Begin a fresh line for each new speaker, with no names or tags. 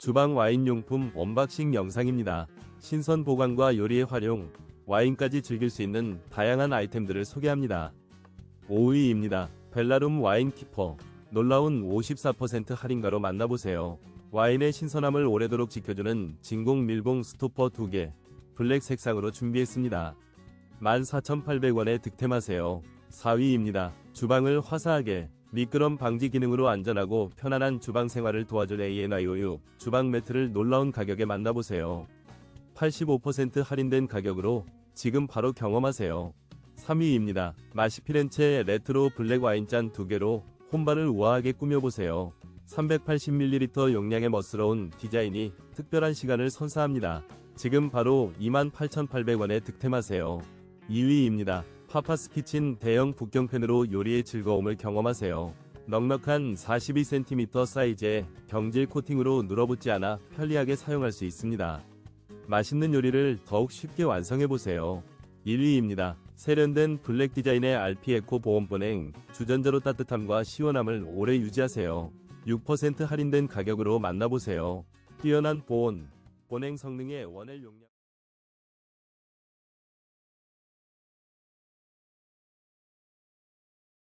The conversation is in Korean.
주방 와인용품 언박싱 영상입니다. 신선 보관과 요리의 활용, 와인까지 즐길 수 있는 다양한 아이템들을 소개합니다. 5위입니다. 벨라룸 와인 키퍼. 놀라운 54% 할인가로 만나보세요. 와인의 신선함을 오래도록 지켜주는 진공 밀봉 스토퍼 2개, 블랙 색상으로 준비했습니다. 14,800원에 득템하세요. 4위입니다. 주방을 화사하게 미끄럼 방지 기능으로 안전하고 편안한 주방 생활을 도와줄 ANIOU 주방 매트를 놀라운 가격에 만나보세요. 85% 할인된 가격으로 지금 바로 경험하세요. 3위입니다. 마시피렌체 레트로 블랙 와인잔 2개로 홈바를 우아하게 꾸며보세요. 380ml 용량의 멋스러운 디자인이 특별한 시간을 선사합니다. 지금 바로 28,800원에 득템하세요. 2위입니다. 파파스 키친 대형 북경팬으로 요리의 즐거움을 경험하세요. 넉넉한 42cm 사이즈의 경질 코팅으로 눌어붙지 않아 편리하게 사용할 수 있습니다. 맛있는 요리를 더욱 쉽게 완성해보세요. 1위입니다. 세련된 블랙 디자인의 RP에코 보온보냉 주전자로 따뜻함과 시원함을 오래 유지하세요. 6% 할인된 가격으로 만나보세요. 뛰어난 보온, 보냉 성능의 원엘 용량